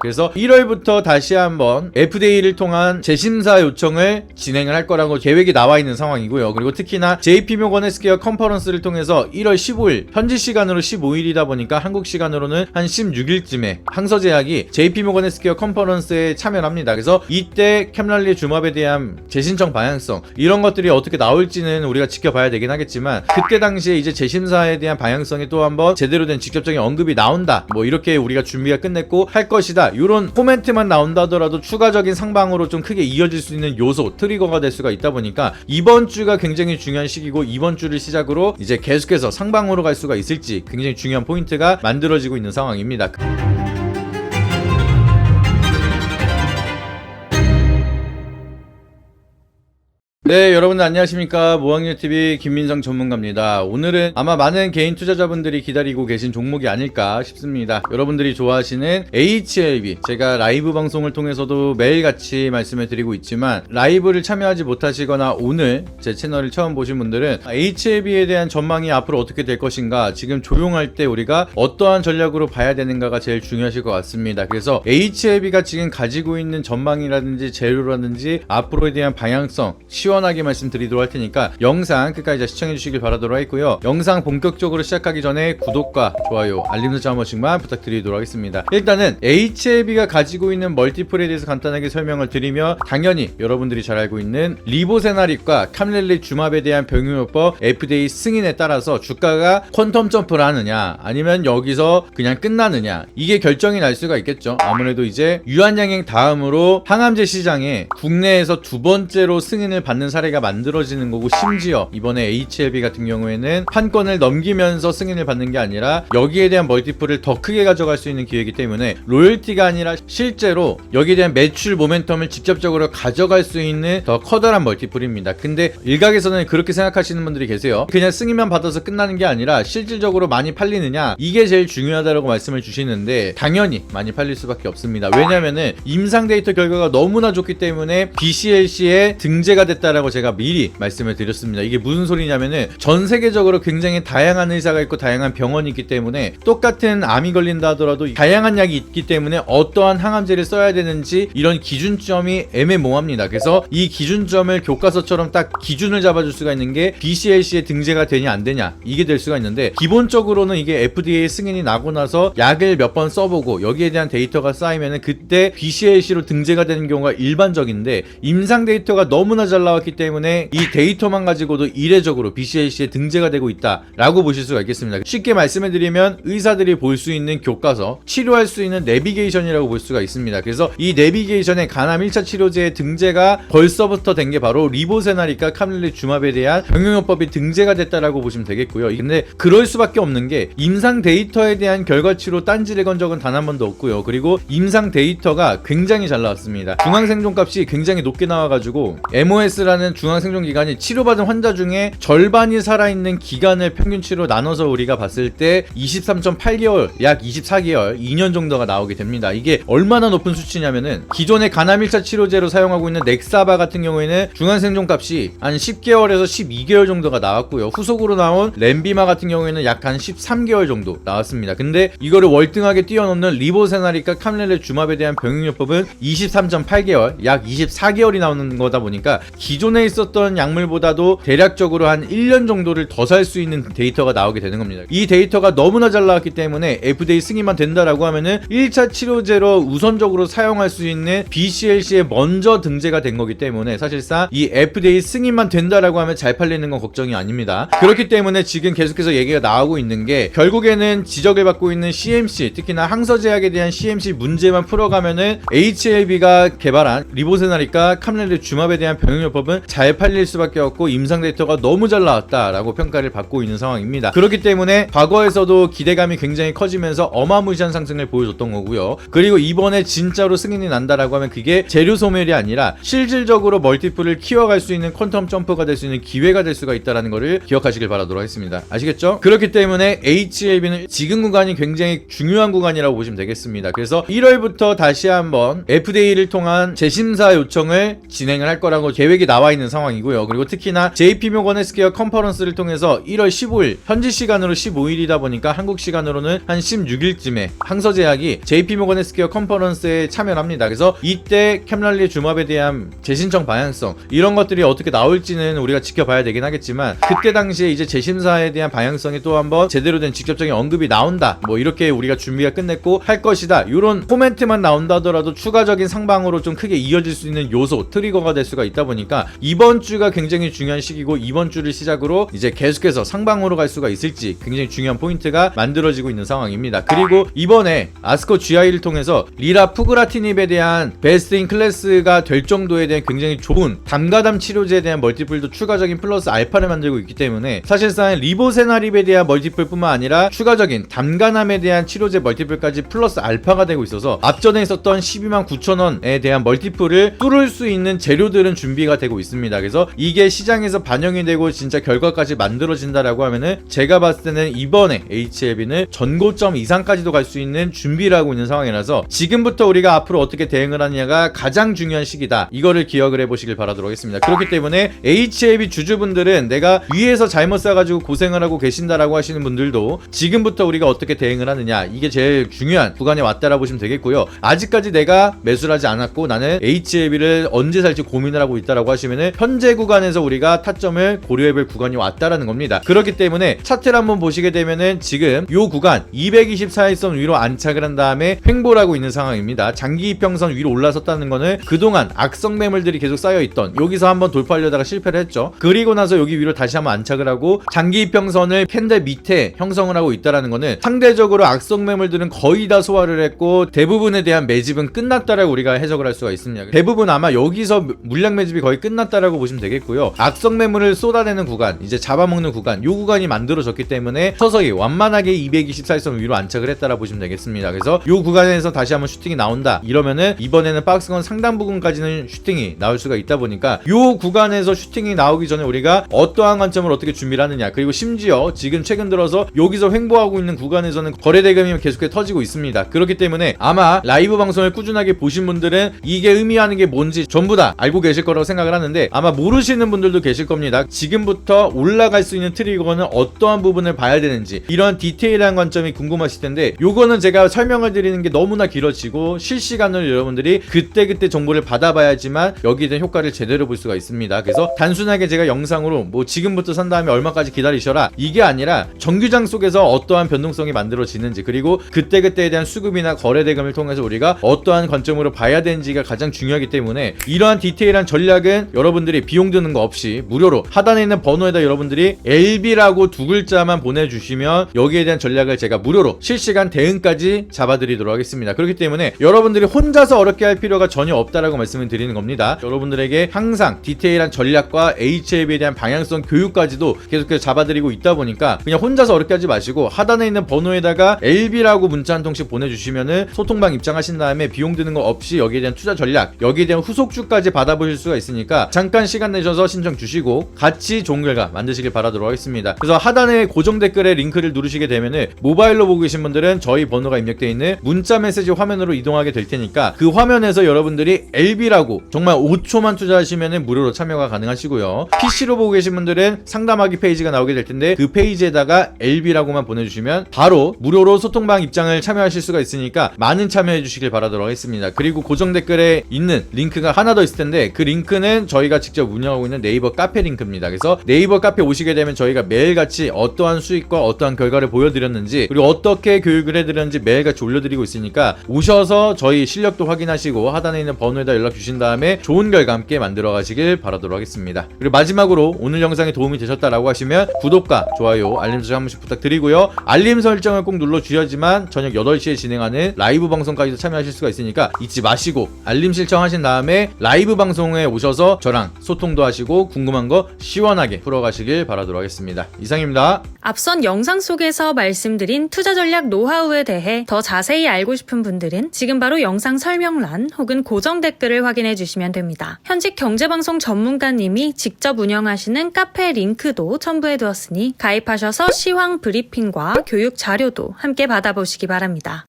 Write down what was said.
그래서 1월부터 다시 한번 FDA를 통한 재심사 요청을 진행을 할 거라고 계획이 나와 있는 상황이고요. 그리고 특히나 JP모 건 헬스케어 컨퍼런스를 통해서 1월 15일 현지 시간으로 15일이다 보니까 한국 시간으로는 한 16일쯤에 항서제약이 JP모 건 헬스케어 컨퍼런스에 참여를 합니다. 그래서 이때 캠랄리 주맙에 대한 재신청 방향성 이런 것들이 어떻게 나올지는 우리가 지켜봐야 되긴 하겠지만 그때 당시에 이제 재심사에 대한 방향성이 또 한번 제대로 된 직접적인 언급이 나온다. 뭐 이렇게 우리가 준비가 끝냈고 할 것이다. 이런 코멘트만 나온다 하더라도 추가적인 상방으로 좀 크게 이어질 수 있는 요소, 트리거가 될 수가 있다 보니까 이번 주가 굉장히 중요한 시기고 이번 주를 시작으로 이제 계속해서 상방으로 갈 수가 있을지 굉장히 중요한 포인트가 만들어지고 있는 상황입니다. 네, 여러분들 안녕하십니까. 모학률TV 김민성 전문가입니다. 오늘은 아마 많은 개인 투자자분들이 기다리고 계신 종목이 아닐까 싶습니다. 여러분들이 좋아하시는 HLB. 제가 라이브 방송을 통해서도 매일같이 말씀을 드리고 있지만, 라이브를 참여하지 못하시거나 오늘 제 채널을 처음 보신 분들은 HLB에 대한 전망이 앞으로 어떻게 될 것인가, 지금 조용할 때 우리가 어떠한 전략으로 봐야 되는가가 제일 중요하실 것 같습니다. 그래서 HLB가 지금 가지고 있는 전망이라든지 재료라든지 앞으로에 대한 방향성, 시원 하게 말씀드리도록 할 테니까 영상 끝까지 다 시청해 주시길 바라도록 하겠고요. 영상 본격적으로 시작하기 전에 구독과 좋아요, 알림 설정 한 번씩만 부탁드리도록 하겠습니다. 일단은 HLB가 가지고 있는 멀티플에 대해서 간단하게 설명을 드리며 당연히 여러분들이 잘 알고 있는 리보세나립과 캄렐리 주맙에 대한 병용요법 FDA 승인에 따라서 주가가 퀀텀 점프를 하느냐 아니면 여기서 그냥 끝나느냐 이게 결정이 날 수가 있겠죠. 아무래도 이제 유한양행 다음으로 항암제 시장에 국내에서 두 번째로 승인을 받는 사례가 만들어지는 거고 심지어 이번에 HLB 같은 경우에는 판권을 넘기면서 승인을 받는 게 아니라 여기에 대한 멀티플을 더 크게 가져갈 수 있는 기회이기 때문에 로열티가 아니라 실제로 여기에 대한 매출 모멘텀을 직접적으로 가져갈 수 있는 더 커다란 멀티플입니다. 근데 일각에서는 그렇게 생각하시는 분들이 계세요. 그냥 승인만 받아서 끝나는 게 아니라 실질적으로 많이 팔리느냐 이게 제일 중요하다고 말씀을 주시는데 당연히 많이 팔릴 수밖에 없습니다. 왜냐면은 임상 데이터 결과가 너무나 좋기 때문에 BCLC에 등재가 됐다 라고 제가 미리 말씀을 드렸습니다. 이게 무슨 소리냐면은 전 세계적으로 굉장히 다양한 의사가 있고 다양한 병원이 있기 때문에 똑같은 암이 걸린다 하더라도 다양한 약이 있기 때문에 어떠한 항암제를 써야 되는지 이런 기준점이 애매모호합니다. 그래서 이 기준점을 교과서처럼 딱 기준을 잡아줄 수가 있는 게 BCLC에 등재가 되냐 안 되냐 이게 될 수가 있는데 기본적으로는 이게 FDA 승인이 나고 나서 약을 몇 번 써보고 여기에 대한 데이터가 쌓이면은 그때 BCLC로 등재가 되는 경우가 일반적인데 임상 데이터가 너무나 잘 나왔기 때문에 이 데이터만 가지고도 이례적으로 BCLC에 등재가 되고 있다라고 보실 수가 있겠습니다. 쉽게 말씀을 드리면 의사들이 볼 수 있는 교과서, 치료할 수 있는 내비게이션이라고 볼 수가 있습니다. 그래서 이 내비게이션에 간암 1차 치료제의 등재가 벌써부터 된 게 바로 리보세나리카 카밀리 주맙에 대한 병용요법이 등재가 됐다라고 보시면 되겠고요. 근데 그럴 수밖에 없는 게 임상 데이터에 대한 결과치로 딴지를 건 적은 단 한 번도 없고요. 그리고 임상 데이터가 굉장히 잘 나왔습니다. 중앙생존값이 굉장히 높게 나와가지고 MOS라는 중앙생존 기간이 치료받은 환자 중에 절반이 살아있는 기간을 평균치로 나눠서 우리가 봤을 때 23.8개월, 약 24개월, 2년 정도가 나오게 됩니다. 이게 얼마나 높은 수치냐면은 기존의 간암 1차 치료제로 사용하고 있는 넥사바 같은 경우에는 중앙생존 값이 한 10개월에서 12개월 정도가 나왔고요. 후속으로 나온 램비마 같은 경우에는 약 한 13개월 정도 나왔습니다. 근데 이거를 월등하게 뛰어넘는 리보세나리카 캄렐레 주맙에 대한 병용요법은 23.8개월, 약 24개월이 나오는 거다 보니까 기 존에 있었던 약물보다도 대략적으로 한 1년 정도를 더 살 수 있는 데이터가 나오게 되는 겁니다. 이 데이터가 너무나 잘 나왔기 때문에 FDA 승인만 된다라고 하면은 1차 치료제로 우선적으로 사용할 수 있는 BCLC에 먼저 등재가 된 거기 때문에 사실상 이 FDA 승인만 된다라고 하면 잘 팔리는 건 걱정이 아닙니다. 그렇기 때문에 지금 계속해서 얘기가 나오고 있는 게 결국에는 지적을 받고 있는 CMC 특히나 항서제약에 대한 CMC 문제만 풀어가면은 HLB가 개발한 리보세나리카 캄렐리 주맙에 대한 병용요법 은 잘 팔릴 수밖에 없고 임상 데이터가 너무 잘 나왔다라고 평가를 받고 있는 상황입니다. 그렇기 때문에 과거에서도 기대감이 굉장히 커지면서 어마무시한 상승을 보여줬던 거고요. 그리고 이번에 진짜로 승인이 난다라고 하면 그게 재료 소멸이 아니라 실질적으로 멀티플을 키워갈 수 있는 퀀텀 점프가 될 수 있는 기회가 될 수가 있다라는 것을 기억하시길 바라도록 하겠습니다. 아시겠죠? 그렇기 때문에 HLB는 지금 구간이 굉장히 중요한 구간이라고 보시면 되겠습니다. 그래서 1월부터 다시 한번 FDA를 통한 재심사 요청을 진행을 할 거라고 계획이 나와 나와 있는 상황이고요. 그리고 특히나 JP 모건 헬스케어 컨퍼런스를 통해서 1월 15일 현지 시간으로 15일이다 보니까 한국 시간으로는 한 16일쯤에 항서제약이 JP 모건 헬스케어 컨퍼런스에 참여를 합니다. 그래서 이때 캠랄리 주맙에 대한 재신청 방향성 이런 것들이 어떻게 나올지는 우리가 지켜봐야 되긴 하겠지만 그때 당시에 이제 재심사에 대한 방향성이 또 한번 제대로 된 직접적인 언급이 나온다. 뭐 이렇게 우리가 준비가 끝냈고 할 것이다. 이런 코멘트만 나온다 하더라도 추가적인 상방으로 좀 크게 이어질 수 있는 요소 트리거가 될 수가 있다 보니까 이번 주가 굉장히 중요한 시기고 이번 주를 시작으로 이제 계속해서 상방으로 갈 수가 있을지 굉장히 중요한 포인트가 만들어지고 있는 상황입니다. 그리고 이번에 아스코 GI를 통해서 리라 푸그라티닙에 대한 베스트 인 클래스가 될 정도에 대한 굉장히 좋은 담가담 치료제에 대한 멀티플도 추가적인 플러스 알파를 만들고 있기 때문에 사실상 리보세나립에 대한 멀티플뿐만 아니라 추가적인 담가남에 대한 치료제 멀티플까지 플러스 알파가 되고 있어서 앞전에 있었던 12만 9천 원에 대한 멀티플을 뚫을 수 있는 재료들은 준비가 되고 있습니다. 그래서 이게 시장에서 반영이 되고 진짜 결과까지 만들어진다라고 하면은 제가 봤을 때는 이번에 HLB는 전고점 이상까지도 갈 수 있는 준비를 하고 있는 상황이라서 지금부터 우리가 앞으로 어떻게 대응을 하느냐가 가장 중요한 시기다. 이거를 기억을 해보시길 바라도록 하겠습니다. 그렇기 때문에 HLB 주주분들은 내가 위에서 잘못 사가지고 고생을 하고 계신다라고 하시는 분들도 지금부터 우리가 어떻게 대응을 하느냐 이게 제일 중요한 구간에 왔다라 보시면 되겠고요. 아직까지 내가 매수를 하지 않았고 나는 HLB를 언제 살지 고민을 하고 있다라고 하시면 은 현재 구간에서 우리가 타점을 고려해볼 구간이 왔다라는 겁니다. 그렇기 때문에 차트를 한번 보시게 되면은 지금 요 구간 224일선 위로 안착을 한 다음에 횡보를 하고 있는 상황입니다. 장기 이평선 위로 올라섰다는 거는 그동안 악성 매물들이 계속 쌓여 있던 여기서 한번 돌파하려다가 실패를 했죠. 그리고 나서 여기 위로 다시 한번 안착을 하고 장기 이평선을 캔들 밑에 형성을 하고 있다라는 거는 상대적으로 악성 매물들은 거의 다 소화를 했고 대부분에 대한 매집은 끝났다라고 우리가 해석을 할 수가 있습니다. 대부분 아마 여기서 물량 매집이 거의 끝 났다라고 보시면 되겠고요. 악성 매물을 쏟아내는 구간, 이제 잡아먹는 구간, 요 구간이 만들어졌기 때문에 서서히 완만하게 224일선 위로 안착을 했다라 보시면 되겠습니다. 그래서 요 구간에서 다시 한번 슈팅이 나온다. 이러면은 이번에는 박스건 상당 부분까지는 슈팅이 나올 수가 있다 보니까 요 구간에서 슈팅이 나오기 전에 우리가 어떠한 관점을 어떻게 준비를 하느냐. 그리고 심지어 지금 최근 들어서 여기서 횡보하고 있는 구간에서는 거래 대금이 계속해서 터지고 있습니다. 그렇기 때문에 아마 라이브 방송을 꾸준하게 보신 분들은 이게 의미하는 게 뭔지 전부 다 알고 계실 거라고 생각을 하는 데 아마 모르시는 분들도 계실 겁니다. 지금부터 올라갈 수 있는 트리거는 어떠한 부분을 봐야 되는지 이런 디테일한 관점이 궁금하실 텐데 요거는 제가 설명을 드리는 게 너무나 길어지고 실시간으로 여러분들이 그때 그때 정보를 받아봐야지만 여기에 대한 효과를 제대로 볼 수가 있습니다. 그래서 단순하게 제가 영상으로 뭐 지금부터 산 다음에 얼마까지 기다리셔라 이게 아니라 정규장 속에서 어떠한 변동성이 만들어지는지 그리고 그때그때에 대한 수급이나 거래 대금을 통해서 우리가 어떠한 관점으로 봐야 되는지가 가장 중요하기 때문에 이러한 디테일한 전략은 여러분들이 비용 드는 거 없이 무료로 하단에 있는 번호에다 여러분들이 LB라고 두 글자만 보내주시면 여기에 대한 전략을 제가 무료로 실시간 대응까지 잡아드리도록 하겠습니다. 그렇기 때문에 여러분들이 혼자서 어렵게 할 필요가 전혀 없다라고 말씀을 드리는 겁니다. 여러분들에게 항상 디테일한 전략과 HLB에 대한 방향성 교육까지도 계속해서 잡아드리고 있다 보니까 그냥 혼자서 어렵게 하지 마시고 하단에 있는 번호에다가 LB라고 문자 한 통씩 보내주시면은 소통방 입장하신 다음에 비용 드는 거 없이 여기에 대한 투자 전략, 여기에 대한 후속주까지 받아보실 수가 있으니까 잠깐 시간 내셔서 신청 주시고 같이 좋은 결과 만드시길 바라도록 하겠습니다. 그래서 하단에 고정 댓글에 링크를 누르시게 되면은 모바일로 보고 계신 분들은 저희 번호가 입력되어 있는 문자 메시지 화면으로 이동하게 될 테니까 그 화면에서 여러분들이 LB라고 정말 5초만 투자하시면은 무료로 참여가 가능하시고요. PC로 보고 계신 분들은 상담하기 페이지가 나오게 될 텐데 그 페이지에다가 LB라고만 보내주시면 바로 무료로 소통방 입장을 참여하실 수가 있으니까 많은 참여해 주시길 바라도록 하겠습니다. 그리고 고정 댓글에 있는 링크가 하나 더 있을 텐데 그 링크는 저희가 직접 운영하고 있는 네이버 카페 링크입니다. 그래서 네이버 카페 오시게 되면 저희가 매일같이 어떠한 수익과 어떠한 결과를 보여드렸는지 그리고 어떻게 교육을 해드렸는지 매일같이 올려드리고 있으니까 오셔서 저희 실력도 확인하시고 하단에 있는 번호에다 연락 주신 다음에 좋은 결과 함께 만들어 가시길 바라도록 하겠습니다. 그리고 마지막으로 오늘 영상이 도움이 되셨다라고 하시면 구독과 좋아요, 알림 설정 한 번씩 부탁드리고요. 알림 설정을 꼭 눌러 주셔야지만 저녁 8시에 진행하는 라이브 방송까지도 참여하실 수가 있으니까 잊지 마시고 알림 실청하신 다음에 라이브 방송에 저랑 소통도 하시고 궁금한 거 시원하게 풀어가시길 바라도록 하겠습니다. 이상입니다. 앞선 영상 속에서 말씀드린 투자 전략 노하우에 대해 더 자세히 알고 싶은 분들은 지금 바로 영상 설명란 혹은 고정 댓글을 확인해 주시면 됩니다. 현직 경제방송 전문가님이 직접 운영하시는 카페 링크도 첨부해 두었으니 가입하셔서 시황 브리핑과 교육 자료도 함께 받아보시기 바랍니다.